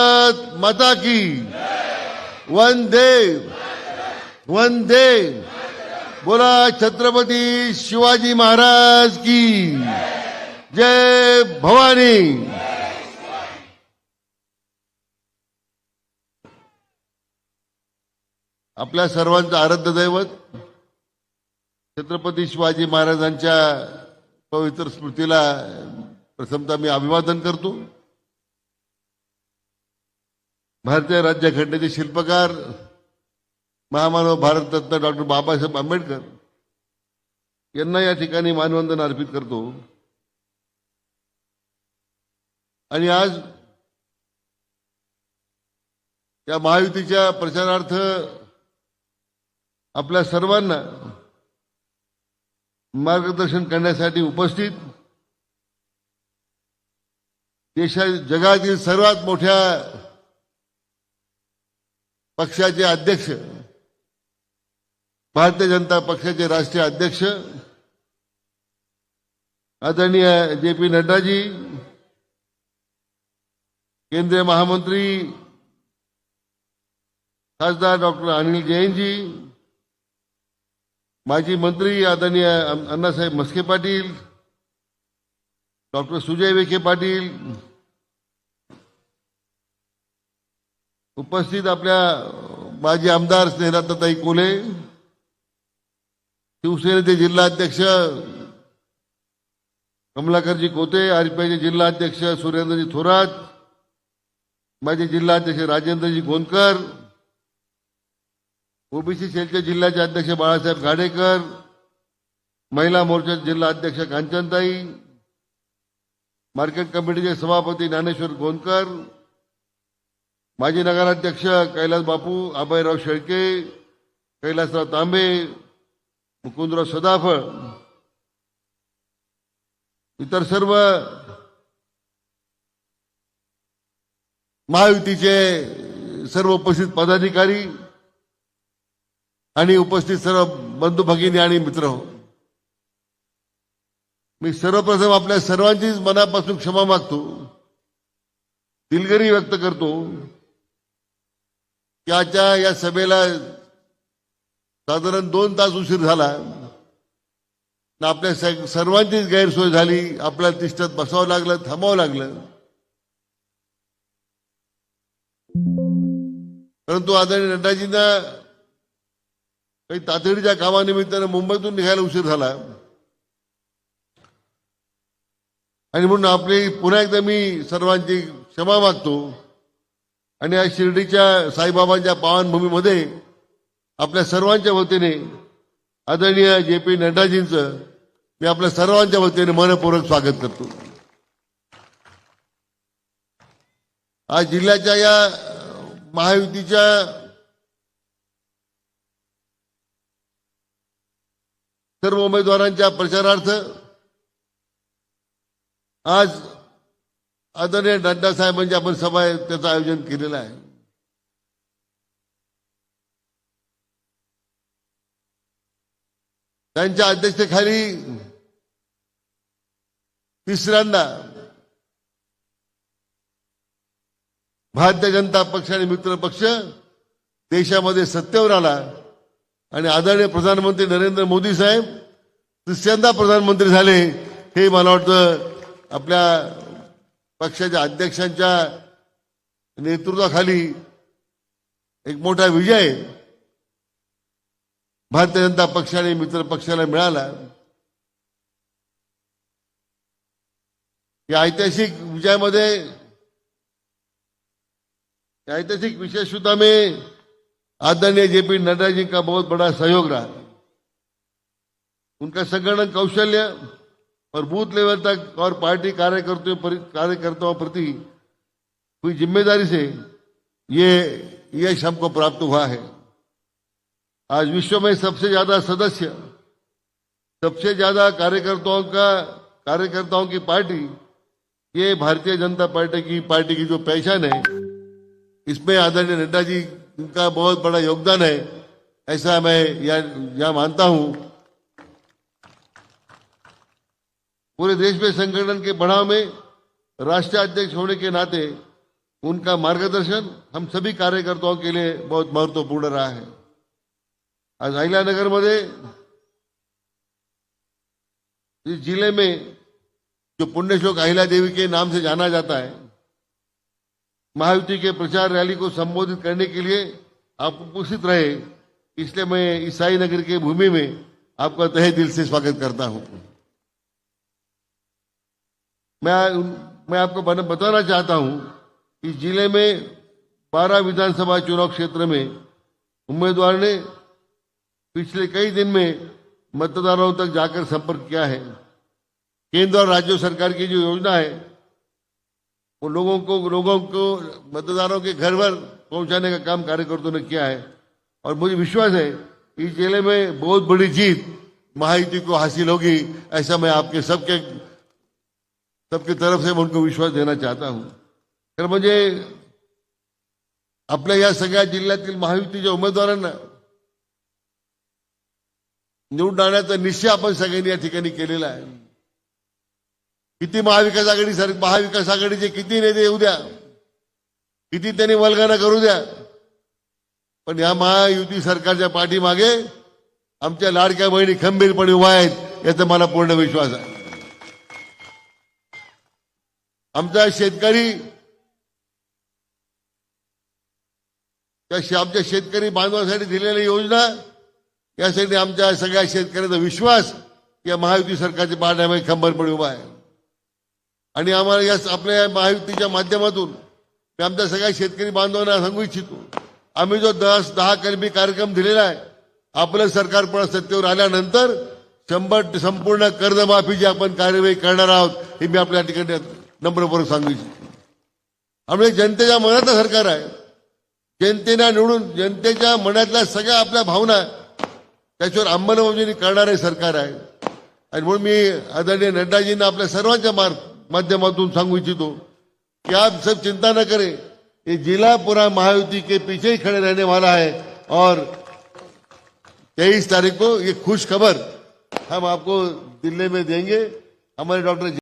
माता की। वंदे। वंदे। बोला छत्रपती शिवाजी महाराज की। जय भवानी। आपल्या सर्वांचं आराध्य दैवत छत्रपती शिवाजी महाराजांच्या पवित्र स्मृतीला प्रथमतः मी अभिवादन करतो. भारतीय राज्यघटनेचे शिल्पकार महामानव भारतरत्न डॉक्टर बाबासाहेब आंबेडकर यांना या ठिकाणी मानवंदन अर्पित करतो. आणि आज या महायुतीच्या प्रचारार्थ आपल्या सर्वांना मार्गदर्शन करण्यासाठी उपस्थित देशा जगातील सर्वात मोठ्या पक्षाचे अध्यक्ष भारतीय जनता पक्षाचे राष्ट्रीय अध्यक्ष आदरणीय जे पी नड्डाजी केंद्रीय महामंत्री खासदार डॉक्टर अनिल जैनजी माजी मंत्री आदरणीय अण्णासाहेब मस्के पाटील डॉक्टर सुजय विखे पाटील उपस्थित आपल्या माजी आमदार स्नेहलताताई कोले शिवसेनेचे जिल्हाध्यक्ष कमलाकरजी कोते आरपीआयचे जिल्हाध्यक्ष सुरेंद्रजी थोरात माजी जिल्हाध्यक्ष राजेंद्रजी गोंदकर ओबीसी सेलचे जिल्ह्याचे अध्यक्ष बाळासाहेब गाडेकर महिला मोर्चाचे जिल्हा अध्यक्ष कांचनताई मार्केट कमिटीचे सभापती ज्ञानेश्वर गोंदकर माजी नगराध्यक्ष कैलास बापू अभयराव शेळके कैलासराव तांबे मुकुंदराव सदाफळ इतर सर्व महायुतीचे सर्व उपस्थित पदाधिकारी आणि उपस्थित सर्व बंधू भगिनी आणि मित्र हो. मी सर्वप्रथम आपल्या सर्वांचीच मनापासून क्षमा मागतो. दिलगिरी व्यक्त करतो. याच्या या सभेला साधारण दोन तास उशीर झाला. आपल्या सर्वांचीच गैरसोय झाली. आपल्याला तिष्ठत बसावं लागलं थांबावं लागलं. परंतु आदरणीय नड्डाजींना काही तातडीच्या कामानिमित्तानं मुंबईतून निघायला उशीर झाला. आणि म्हणून आपली पुन्हा एकदा मी सर्वांची क्षमा मागतो. आणि या शिर्डीच्या साईबाबांच्या पावनभूमीमध्ये आपल्या सर्वांच्या वतीने आदरणीय जे पी नड्डाजींचं मी आपल्या सर्वांच्या वतीने मनपूर्वक स्वागत करतो. आज जिल्ह्याच्या या महायुतीच्या सर्व उमेदवारांच्या प्रचारार्थ आज आदरणीय नड्डा साहेबांची आपण सभा त्याचं आयोजन केलेलं आहे. त्यांच्या अध्यक्षतेखाली तिसऱ्यांदा भारतीय जनता पक्ष आणि मित्र पक्ष देशामध्ये सत्तेवर आला आणि आदरणीय प्रधानमंत्री नरेंद्र मोदी साहेब तिसऱ्यांदा प्रधानमंत्री झाले हे मला वाटतं आपल्या पक्षाच्या अध्यक्षांच्या नेतृत्वाखाली एक मोठा विजय भारतीय जनता पक्षाने मित्र पक्षाला मिळाला. या ऐतिहासिक विजयामध्ये ऐतिहासिक विषय सुद्धा मी आदरणीय जेपी नड्डा जी का बहुत बड़ा सहयोग रहा उनका संगठन कौशल्य और बूथ लेवल तक और पार्टी कार्यकर्ताओं कार्यकर्ताओं प्रति हुई ज़िम्मेदारी से ये यश हमको प्राप्त हुआ है। आज विश्व में सबसे ज़्यादा सदस्य, सबसे ज़्यादा कार्यकर्ताओं का, कार्यकर्ताओं की पार्टी ये भारतीय जनता पार्टी की पार्टी की जो पहचान है, इसमें आदरणीय नड्डा जी का बहुत बड़ा योगदान है, ऐसा मैं यह मानता हूँ। पूरे देश में संगठन के बढ़ाव में राष्ट्रीय अध्यक्ष होने के नाते उनका मार्गदर्शन हम सभी कार्यकर्ताओं के लिए बहुत महत्वपूर्ण रहा है। आज अहिल्यानगर मध्ये इस ज़िले में जो पुण्यश्लोक अहिला देवी के नाम से जाना जाता है, महायुति के प्रचार रैली को संबोधित करने के लिए आप उपस्थित रहे, इसलिए मैं ईसाई नगर की भूमि में आपका तहे दिल से स्वागत करता हूँ। मैं मैं आपको बताना चाहता हूँ इस ज़िले में 12 विधानसभा चुनाव क्षेत्र में उम्मीदवार ने पिछले कई दिन में मतदाताओं तक जाकर संपर्क किया है। केंद्र और राज्य सरकार की जो योजना है, वो लोगों को लोगों को, मतदारों के घर घर पहुँचाने का काम कार्यकर्ताओं ने किया है। और मुझे विश्वास है इस ज़िले में बहुत बड़ी जीत महायुति को हासिल होगी, ऐसा मैं आपके सबके सबकी तरफ से मैं उनको विश्वास देना चाहता हूं। तर म्हणजे आपल्या या सगळ्या जिल्ह्यातील महायुतीच्या उमेदवारांना निवडून आणण्याचा निश्चय आपण सगळ्यांनी या ठिकाणी केलेला आहे. किती महाविकास आघाडी सर महाविकास आघाडीचे किती नेते येऊ द्या किती त्यांनी वल्गना करू द्या पण या महायुती सरकारच्या पाठीमागे आमच्या लाडक्या बहिणी खंबीरपणे उभा आहेत याचा मला पूर्ण विश्वास आहे. आमचा शेतकरी त्या आमच्या शेतकरी बांधवासाठी दिलेल्या योजना यासाठी आमच्या सगळ्या शेतकऱ्यांचा विश्वास या महायुती सरकारच्या पाठीमागे खंबरपणे उभा आहे. आणि आम्हाला या आपल्या महायुतीच्या माध्यमातून मी आमच्या सगळ्या शेतकरी बांधवांना सांगू इच्छितो आम्ही जो दस दहा कलमी कार्यक्रम दिलेला आहे आपलं सरकार पण सत्तेवर आल्यानंतर शंभर संपूर्ण कर्जमाफीची आपण कार्यवाही करणार आहोत हे मी आपल्या ठिकाणी नम्रपूर्वक सांगू इच्छितो आम्ही जनतेच्या मनातलं सरकार आहे. जनतेना निवडून जनतेच्या मनातल्या सगळ्या आपल्या भावना त्याच्यावर अंमलबजावणी करणारे सरकार आहे. आणि म्हणून मी आदरणीय नड्डाजींना आपल्या सर्वांच्या मार्ग माध्यमातून सांगू इच्छितो कि आप सब चिंता न करें. ये जिला पूरा महायुति के पीछे ही खड़े रहने वाला है और तेईस तारीख को ये खुश खबर हम आपको दिल्ली में देंगे. हमारे डॉक्टर